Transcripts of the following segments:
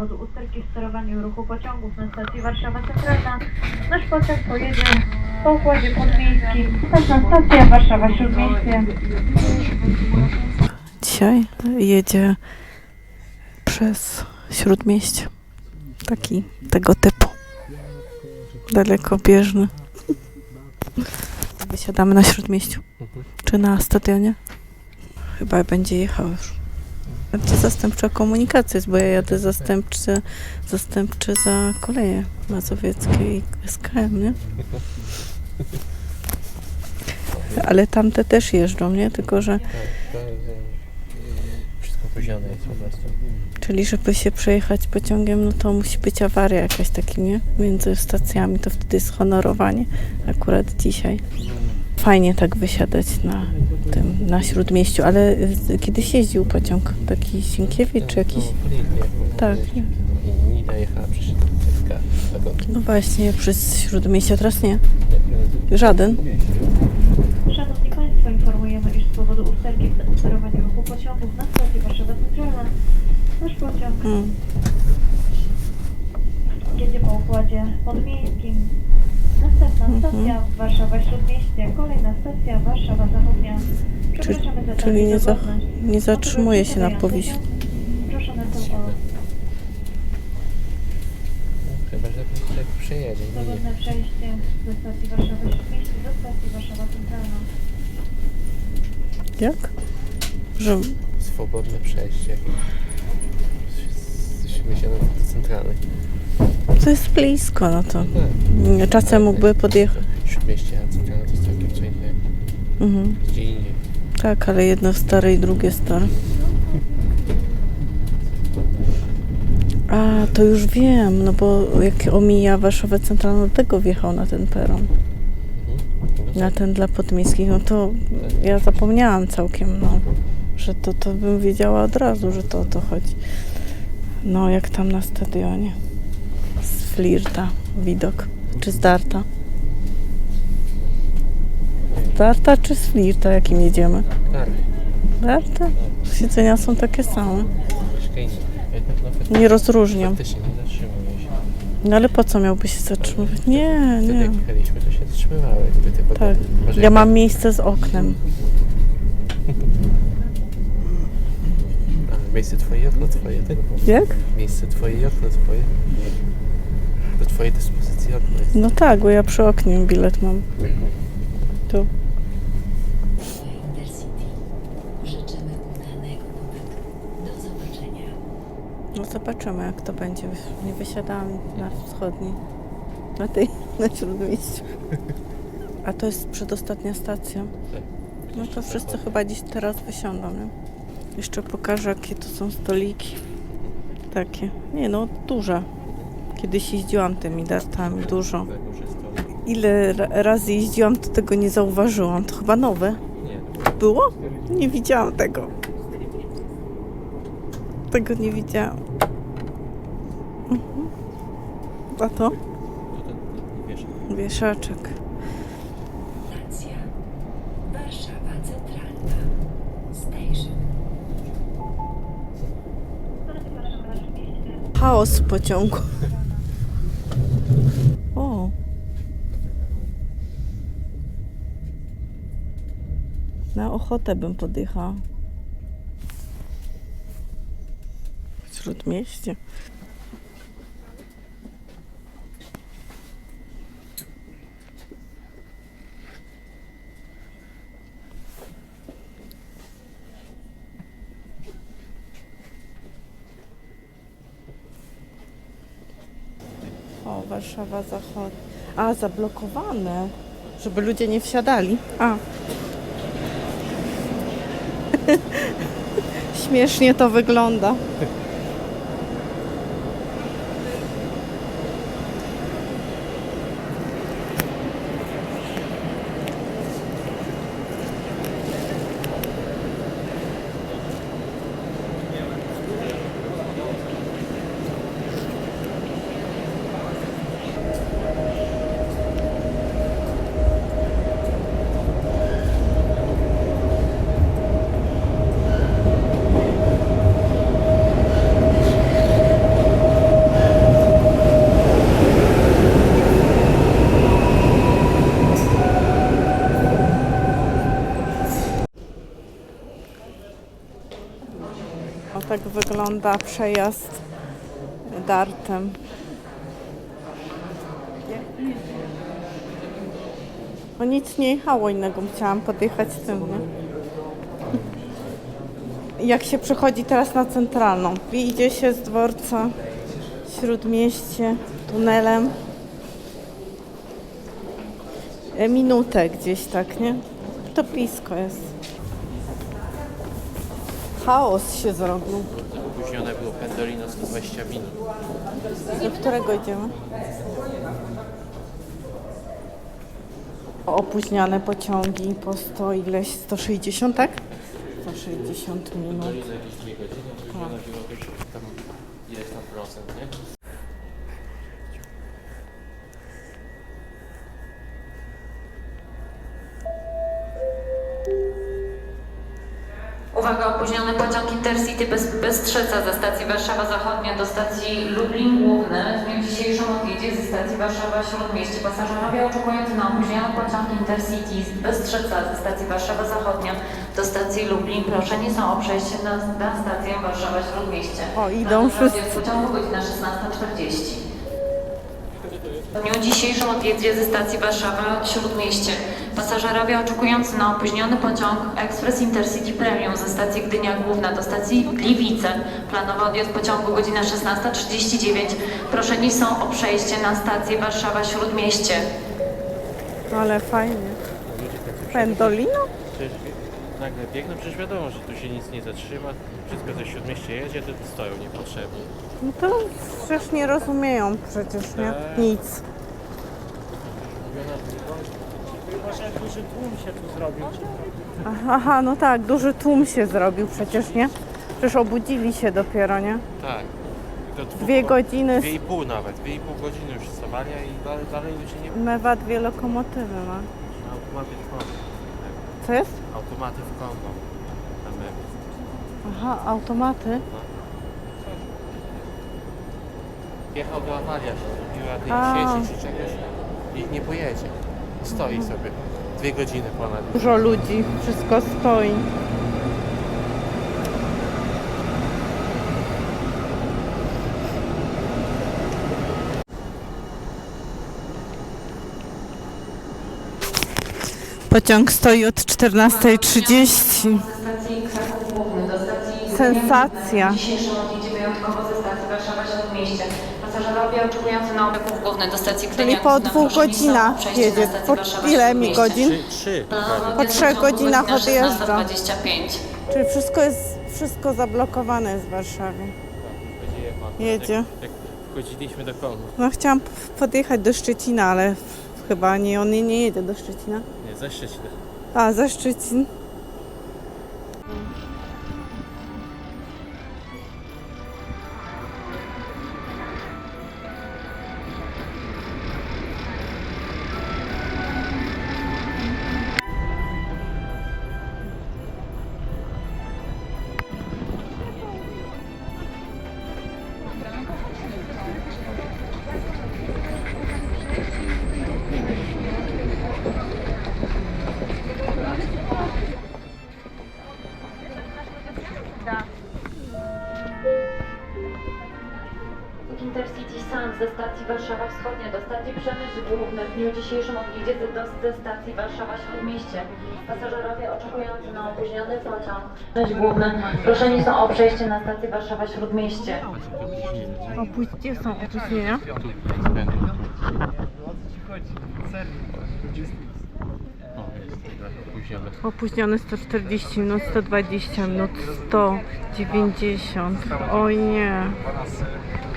powodu usterki w sterowaniu ruchu pociągów na stacji Warszawa Centralna. Nasz pociąg pojedzie po układzie podmiejskim. Następna stacja Warszawa Śródmieście. Dzisiaj jedzie przez śródmieście. Taki tego typu. Dalekobieżny. Wysiadamy na śródmieściu. Czy na stadionie? Chyba będzie jechał już. To zastępcza komunikacja jest, bo ja jadę zastępczy, zastępczy za koleje mazowieckie i SKM, nie? Ale tamte też jeżdżą, nie? Tylko, że Tak, e, wszystko poziome jest po prostu. Czyli żeby się przejechać pociągiem, no to musi być awaria jakaś taki, nie? Między stacjami, to wtedy jest honorowanie. Akurat dzisiaj. Fajnie tak wysiadać na tym, na Śródmieściu, ale y, kiedyś jeździł pociąg, taki Sienkiewicz czy jakiś... Tak. I Nida jechała przez. No właśnie, przez Śródmieście, teraz nie. Żaden. Szanowni Państwo, informujemy, iż z powodu usterki w sterowaniu ruchu pociągów na stacji Warszawa Centralna nasz pociąg Mm. jedzie po układzie podmiejskim. Warszawa Śródmieście, kolejna stacja Warszawa Zachodnia. Przepraszamy za czyli nie za- nie zatrzymuje się na Powiśle. Proszone są o No, Chyba, że tak przejedzie. Swobodne przejście ze stacji Warszawa Śródmieście do stacji Warszawa Centralna. Jak? Że Swobodne przejście. Z- z Śmiesiana do centralnej. to jest blisko, no to Tak. czasem mógłby podjechać. Śródmieście, a centralna to jest całkiem co innego. Mhm. Gdzie indziej. Tak, ale jedno stare i drugie stare. A, to już wiem, no bo jak omija Warszawę Centralną, tego wjechał na ten peron. Mhm. Na ten dla podmiejskich, no to ja zapomniałam całkiem, no, że to, to bym wiedziała od razu, że to o to chodzi. No, jak tam na stadionie. Z flirta widok. Czy z darta czy z flirta, jakim jedziemy? Darta? Siedzenia są takie same. Nie rozróżniam. faktycznie nie zatrzymuje się. No ale po co miałby się zatrzymywać? Nie, Wtedy nie. jak jechaliśmy, to się zatrzymywały. Gdyby te Tak. wagony. Może Ja jak- mam miejsce z oknem. A, miejsce twoje okno twoje, tak? Jak? Miejsce twoje okno twoje. Do twojej dyspozycji okno jest. No tak, bo ja przy oknie bilet mam. Tu. Intercity. Życzymy udanego pobytu. Do zobaczenia. No zobaczymy jak to będzie. Nie wysiadałam na wschodniej. Na tej, na śródmieściu. A to jest przedostatnia stacja. No to wszyscy chyba dziś teraz wysiądą, nie? Jeszcze pokażę jakie to są stoliki. Takie. Nie no, duże. Kiedyś jeździłam tymi dartami, dużo. Ile ra- razy jeździłam, to tego nie zauważyłam. To chyba nowe. Było? Nie widziałam tego. Tego nie widziałam. Mhm. A to? Wieszaczek. Stacja. Warszawa Centralna. Station. Chaos w pociągu. O. Na ochotę bym podjechała. W śródmieście. O, Warszawa Zachód. A, zablokowane. Żeby ludzie nie wsiadali. A. Śmiesznie to wygląda. Wygląda przejazd dartem. No nic nie jechało innego, chciałam podjechać tym, nie? Jak się przechodzi teraz na centralną, idzie się z dworca Śródmieście tunelem e, minutę gdzieś tak, nie? To blisko jest. Chaos się zrobił. Opóźnione było Pendolino 120 minut. Do którego idziemy? Opóźniane pociągi po 100 ileś, 160, tak? 160 minut. Pendolino jakieś 2 godziny, opóźnione było tam ileś tam procent, nie? Uwaga, opóźniony pociąg Intercity bez, Strzeca ze stacji Warszawa Zachodnia do stacji Lublin Główny. W dniu dzisiejszym odjedzie ze stacji Warszawa Śródmieście. Pasażerowie oczekujący na opóźniony pociąg Intercity bez Strzeca ze stacji Warszawa Zachodnia do stacji Lublin proszeni są o przejście na, na stację Warszawa Śródmieście. O, idą Plan wszyscy. pociągu godzina 16.40. W dniu dzisiejszym odjedzie ze stacji Warszawa Śródmieście. Pasażerowie oczekujący na opóźniony pociąg Express Intercity Premium ze stacji Gdynia Główna do stacji Gliwice. Planowy odjazd pociągu godzina 16.39. Proszeni są o przejście na stację Warszawa Śródmieście. Ale fajnie. Pendolino? Przecież nagle biegną, przecież wiadomo, że tu się nic nie zatrzyma, wszystko ze śródmieście jedzie, to stoją niepotrzebnie. No to przecież nie rozumieją przecież, nie? Tak. Nic. Może duży tłum się tu zrobił. Aha, Aha, no tak, duży tłum się zrobił przecież, nie? Przecież obudzili się dopiero, nie? Tak. Do dwóch, Dwie godziny. Dwie i pół nawet, dwie i pół godziny już stawania i dalej, dalej ludzie nie... Mewa dwie lokomotywy ma. Automaty w końcu. Co jest? Automaty w. Tam Aha, automaty. Jechał do awaria się zrobiła tej A. sieci czy czegoś i nie pojedzie. Stoi sobie. Dwie godziny ponad. Dużo ludzi, wszystko stoi. Pociąg stoi od 14.30. Ze stacji Kraków Główny do stacji Sensacja. W dzisiejszym odjedzie wyjątkowo ze stacji Warszawa Śródmieście. Pasażerowie oczekujący na Kraków Główny do stacji Czyli po dwóch godzinach jedzie. Po ile mi godzin? Trzy, Po trzech godzinach godzina odjeżdża. 16:25. Czyli wszystko jest, wszystko zablokowane jest w Warszawie. Jedzie. Jak, wchodziliśmy do Kolnu. No chciałam podjechać do Szczecina, ale chyba nie, on nie, nie jedzie do Szczecina. Nie, ze Szczecina. A, ze Szczecin. Stacji Warszawa Wschodnia do stacji Przemysł Główny w dniu dzisiejszym odjedzie ze- stacji Warszawa Śródmieście. Pasażerowie oczekujący na opóźniony pociąg Przemysł Główny proszeni są o przejście na stację Warszawa Śródmieście. Opuść, gdzie są opóźnienia? Opóźniony 140 minut, 120 minut, 190. Oj nie.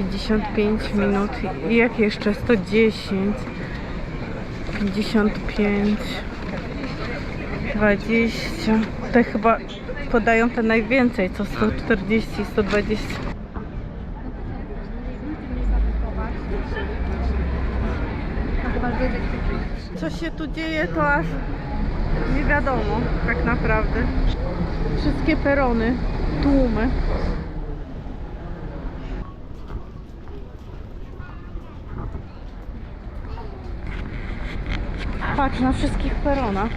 55 minut. I jak jeszcze? 110. 55. 20. Te chyba podają te najwięcej, co 140, 120. Co się tu dzieje, to aż nie wiadomo tak naprawdę. Wszystkie perony, tłumy. Patrz, na wszystkich peronach.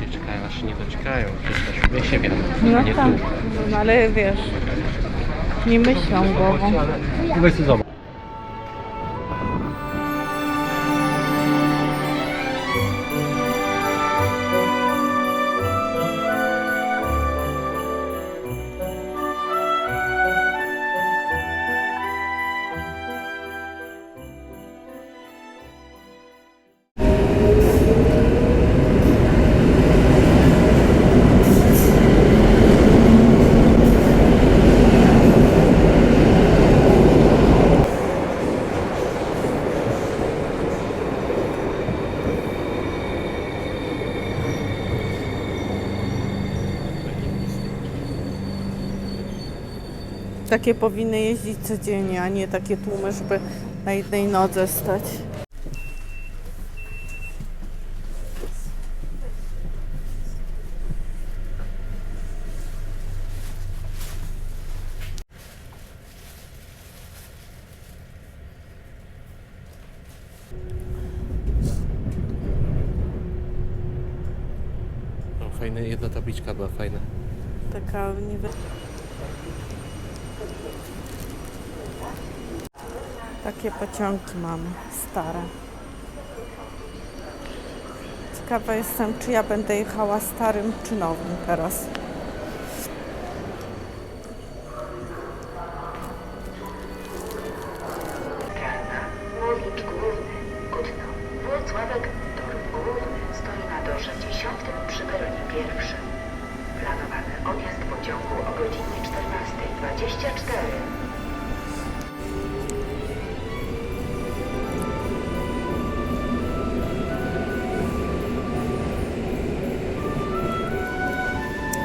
Nie czekają, aż nie doczekają. Przecież my się wiemy. No nie tak, no, ale wiesz, nie myślą głową. Weź sobie. Takie powinny jeździć codziennie, a nie takie tłumy, żeby na jednej nodze stać. No, fajna, jedna tabliczka była fajna. Taka niby... Takie pociągi mamy, stare. Ciekawa jestem, czy ja będę jechała starym czy nowym teraz.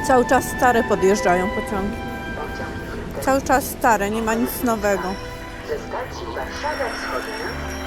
Cały czas stare podjeżdżają pociągi. Pociąg Cały czas stare, nie ma nic nowego. ze stacji Warszawa Wschodnia